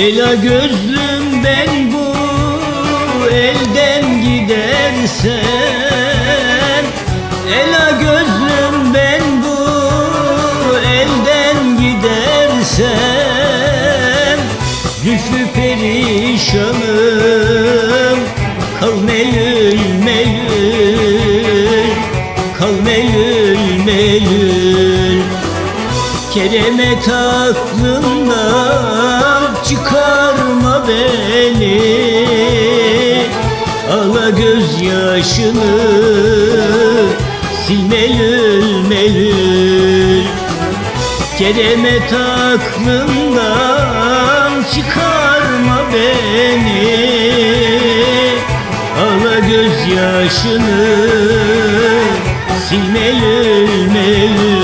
Ela gözlüm ben bu elden gidersem Ela gözlüm ben bu elden gidersem Güçlü perişanım Kal melül melül Kal melül melül Keremet aklından gözyaşını sil melül melül. Keremet aklından çıkarma beni. Ağla gözyaşını sil melül melül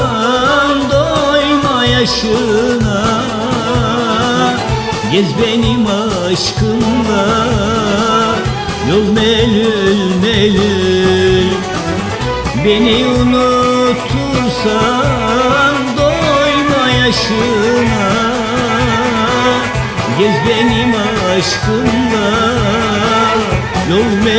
yaşına Gez benim aşkımla. Yol melül melül. Beni unutursan doyma yaşına. Gez benim aşkımla. Yol melül